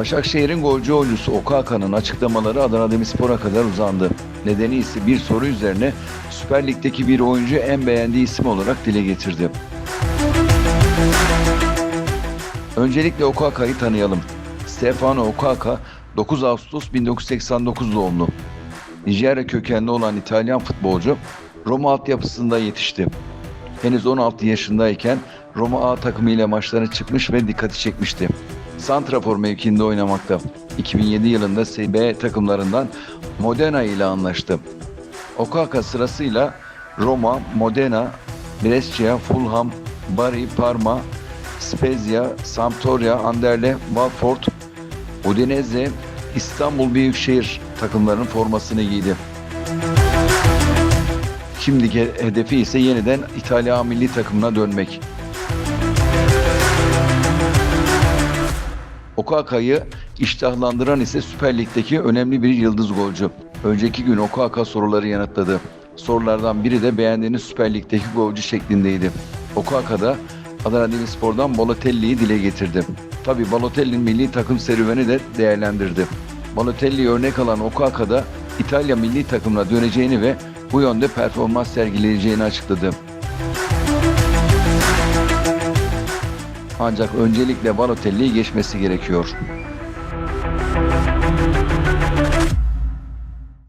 Başakşehir'in golcü oyuncusu Okaka'nın açıklamaları Adana Demirspor'a kadar uzandı. Nedeni ise bir soru üzerine Süper Lig'deki bir oyuncu en beğendiği isim olarak dile getirdi. Öncelikle Okaka'yı tanıyalım. Stefano Okaka 9 Ağustos 1989 doğumlu. Nijerya kökenli olan İtalyan futbolcu Roma altyapısında yetişti. Henüz 16 yaşındayken Roma A takımı ile maçlara çıkmış ve dikkati çekmişti. Santrafor mevkiinde oynamakta. 2007 yılında SB takımlarından Modena ile anlaştı. Okaka sırasıyla Roma, Modena, Brescia, Fulham, Bari, Parma, Spezia, Sampdoria, Anderle, Watford, Udinese, İstanbul Büyükşehir takımlarının formasını giydi. Şimdiki hedefi ise yeniden İtalya milli takımına dönmek. Okaka'yı iştahlandıran ise Süper Lig'deki önemli bir yıldız golcü. Önceki gün Okaka soruları yanıtladı. Sorulardan biri de beğendiğiniz Süper Lig'deki golcü şeklindeydi. Okaka da Adana Demirspor'dan Balotelli'yi dile getirdi. Tabi Balotelli'nin milli takım serüveni de değerlendirdi. Balotelli'yi örnek alan Okaka da İtalya milli takımına döneceğini ve bu yönde performans sergileyeceğini açıkladı. Ancak öncelikle Balotelli'yi geçmesi gerekiyor.